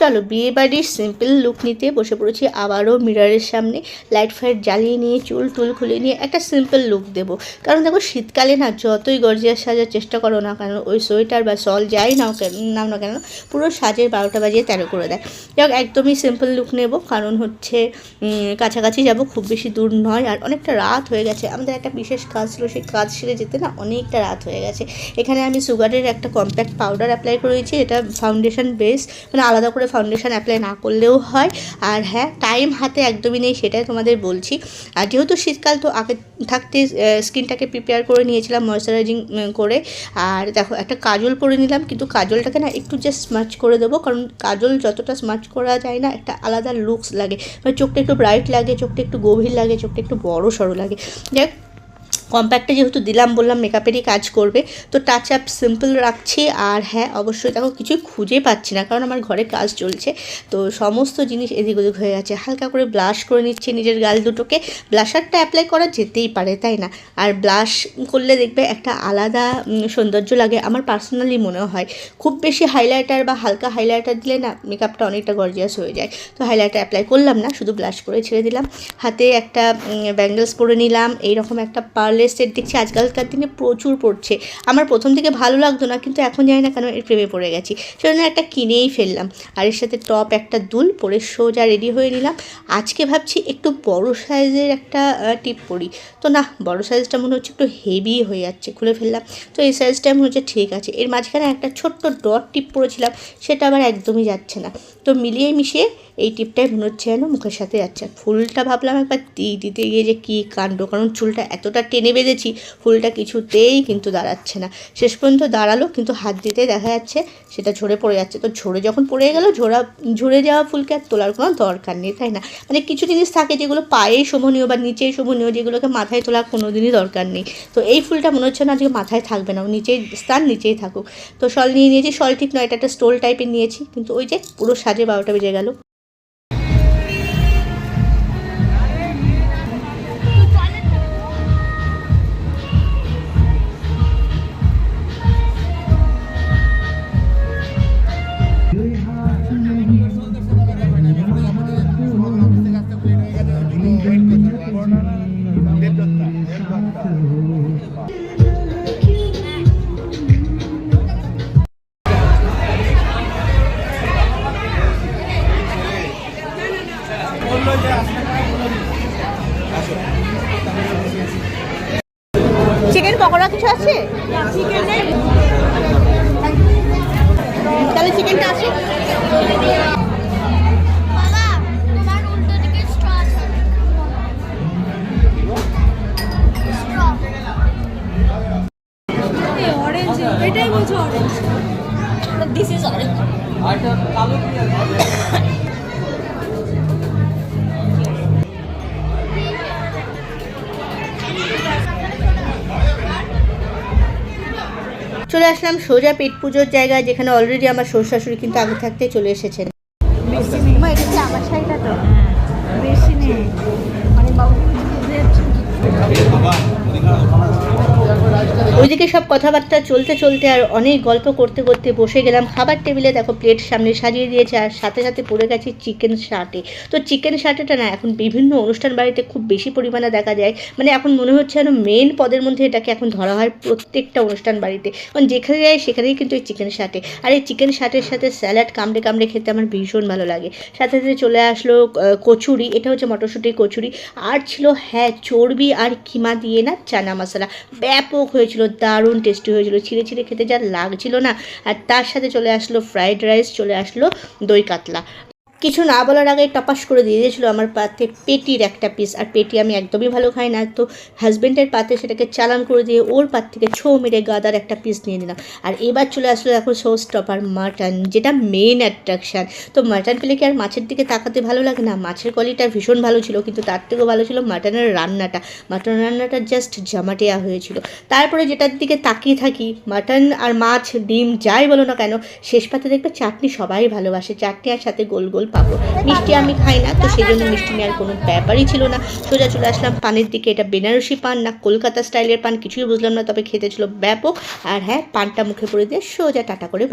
চলো, বিয়ে বাড়ির সিম্পল লুক নিতে বসে পড়েছি। আবারও মিররের সামনে লাইট ফাইট জ্বালিয়ে নিয়ে, চুল টুল খুলে নিয়ে একটা সিম্পল লুক দেবো। কারণ দেখো, শীতকালে না, যতই গর্জিয়াস সাজার চেষ্টা করো না কেন, ওই সোয়েটার বা সল যাই নাও কেন, নাও না কেন, পুরো সাজের বারোটা বাজিয়ে তেরো করে দেয়। যাই হোক, একদমই সিম্পল লুক নেব। কারণ হচ্ছে কাছাকাছি যাব, খুব বেশি দূর নয়। আর অনেকটা রাত হয়ে গেছে। আমাদের একটা বিশেষ কাজ ছিল, সেই কাজ সেরে যেতে না অনেকটা রাত হয়ে গেছে। এখানে আমি সুগারের একটা কম্প্যাক্ট পাউডার অ্যাপ্লাই করেছি। এটা ফাউন্ডেশন বেস মানে আলাদা করে ফাউন্ডেশন অ্যাপ্লাই না করলেও হয়। আর হ্যাঁ টাইম হাতে একদমই নেই সেটাই তোমাদের বলছি। আর যেহেতু শীতকাল, তো আগে থাকতে স্কিনটাকে প্রিপেয়ার করে নিয়েছিলাম ময়শ্চারাইজিং করে। আর দেখো, একটা কাজল পরে নিলাম, কিন্তু কাজলটাকে না একটু জাস্ট স্মাচ করে দেবো। কারণ কাজল যতটা স্মাচ করা যায় না, একটা আলাদা লুকস লাগে। মানে চোখটা একটু ব্রাইট লাগে, চোখটা একটু গভীর লাগে, চোখটা একটু বড় সড়ো লাগে। যাই হোক, কম্প্যাক্টে যেহেতু দিলাম বললাম মেকআপেরই কাজ করবে। তো টাচ আপ সিম্পল রাখছি আর হ্যাঁ অবশ্যই দেখো কিছুই খুঁজে পাচ্ছি না কারণ আমার ঘরে কাজ চলছে। তো সমস্ত জিনিস এদিক ওদিক হয়ে গেছে। হালকা করে ব্লাশ করে নিচ্ছে নিজের গাল দুটোকে। ব্লাশারটা অ্যাপ্লাই করা যেতেই পারে তাই না? আর ব্লাশ করলে দেখবে একটা আলাদা সৌন্দর্য লাগে। আমার পার্সোনালি মনে হয়। খুব বেশি হাইলাইটার বা হালকা হাইলাইটার দিলে না মেকআপটা অনেকটা গর্জিয়াস হয়ে যায়। তো হাইলাইটার অ্যাপ্লাই করলাম না শুধু ব্লাশ করে ছেড়ে দিলাম। হাতে একটা ব্যাঙ্গেলস পরে নিলাম। এইরকম একটা পার্লের সেট দেখছি, আজকালকার দিনে প্রচুর পড়ছে। আমার প্রথম থেকে ভালো লাগতো না, কিন্তু এখন জানি না কেন এর প্রেমে পড়ে গেছি। সেজন্য একটা কিনেই ফেললাম। আর এর সাথে টপ একটা দুল পরে সোজা রেডি হয়ে নিলাম। আজকে ভাবছি একটু বড় সাইজের একটা টিপ পরি। তো না, বড় সাইজটা মনে হচ্ছে একটু হেভি হয়ে যাচ্ছে, খুলে ফেললাম। তো এই সাইজটা মনে হচ্ছে ঠিক আছে। এর মাঝখানে একটা ছোট্ট ডট টিপ পরেছিলাম, সেটা আবার একদমই যাচ্ছে না। তো মিলিয়ে মিশিয়ে এই টিপটাই মনে হচ্ছে যেন মুখের সাথে যাচ্ছে। ফুলটা ভাবলাম একবার দিই দিতে গিয়ে যে কী কাণ্ড, কারণ চুলটা এতটা টেনে বেঁধেছি। ফুলটা কিছুতেই কিন্তু দাঁড়াচ্ছে না। শেষ পর্যন্ত দাঁড়াল, কিন্তু হাত দিতে দেখা যাচ্ছে সেটা ঝরে পড়ে যাচ্ছে। তো ঝরে যখন পড়ে গেল ঝোড়া ঝরে যাওয়া ফুলকে আর তোলার কোনো দরকার নেই, তাই না? মানে কিছু জিনিস থাকে যেগুলো পায়েই শোভনীয় বা নিচেই শোভনীয়, যেগুলোকে মাথায় তোলার কোনো দিনই দরকার নেই। তো এই ফুলটা মনে হচ্ছে না আজকে মাথায় থাকবে না। নিচেই, স্থান নিচেই থাকুক। তো শল নিয়ে নিয়েছি, শল ঠিক নয়, এটা একটা স্টোল টাইপের নিয়েছি। কিন্তু ওই যে পুরো সাজে বারোটা বেজে গেল। চিকেন পকোড়া কিছু আছে? তাহলে চিকেনটা আছে। এটাই বলছো অরেঞ্জ দিস ইজ অরেঞ্জ চলে আসলাম সোজা পেট পুজোর জায়গায় যেখানে অলরেডি আমার শ্বশুর শাশুড়ি কিন্তু আগে থাকতে চলে এসেছেন। মা, এটা কি আমার শাড়িটা তো? বেশি নেই ওইদিকে সব কথাবার্তা চলতে চলতে আর অনেক গল্প করতে করতে বসে গেলাম। খাবার টেবিলে দেখো প্লেট সামনে সাজিয়ে দিয়েছে আর সাথে সাথে পড়ে গেছে চিকেন শার্টে তো চিকেন শার্টেটা না এখন বিভিন্ন অনুষ্ঠান বাড়িতে খুব বেশি পরিমাণে দেখা যায়। মানে এখন মনে হচ্ছে যেন মেন পদের মধ্যে এটাকে এখন ধরা হয় প্রত্যেকটা অনুষ্ঠান বাড়িতে। কারণ যেখানে যায় সেখানেই কিন্তু এই চিকেন শার্টে আর এই চিকেন শার্টের সাথে স্যালাড কামড়ে কামড়ে খেতে আমার ভীষণ ভালো লাগে। সাথে সাথে চলে আসলো কচুরি। এটা হচ্ছে মটরশুঁটির কচুরি। আর ছিল হ্যাঁ চর্বি আর কিমা দিয়ে না চানা মশলা। ব্যাপক হয়েছিল দারুণ টেস্টি হয়েছিল। ছিঁড়ে ছিঁড়ে খেতে যা লাগছিল না। আর তার সাথে চলে আসলো ফ্রাইড রাইস চলে আসলো দই কাতলা। কিছু না বলার আগে টপাস করে দিয়ে দিয়েছিলো আমার পাতে পেটির একটা পিস আর পেটি আমি একদমই ভালো খাই না, তো হাজব্যান্ডের পাতে সেটাকে চালান করে দিয়ে ওর পাত থেকে ছো মেরে গাদার একটা পিস নিয়ে নিলাম। আর এবার চলে আসলো দেখো শো স্টপার মাটন যেটা মেন অ্যাট্রাকশান তো মাটন পেলে কি আর মাছের দিকে তাকাতে ভালো লাগে না? মাছের কোয়ালিটা ভীষণ ভালো ছিল, কিন্তু তার থেকেও ভালো ছিল মাটনের রান্নাটা। মাটন রান্নাটা জাস্ট জামাটিয়া হয়েছিল। তারপরে যেটার দিকে তাকিয়ে থাকি মাটন আর মাছ, ডিম, যাই বলো না কেন, শেষ পাতে দেখবে চাটনি সবাই ভালোবাসে। চাটনি আর সাথে গোল গোল পাবো। মিষ্টি আমি খাই না, তো সেই জন্য মিষ্টি নেওয়ার কোনো ব্যাপারই ছিল না। সোজা চলে আসলাম পানের দিকে, এটা বেনারসি পান না কলকাতা স্টাইলের পান, কিছুই বুঝলাম না, তবে খেতে ছিল ব্যাপক। আর হ্যাঁ পানটা মুখে পড়ে দিয়ে সোজা টাটা করে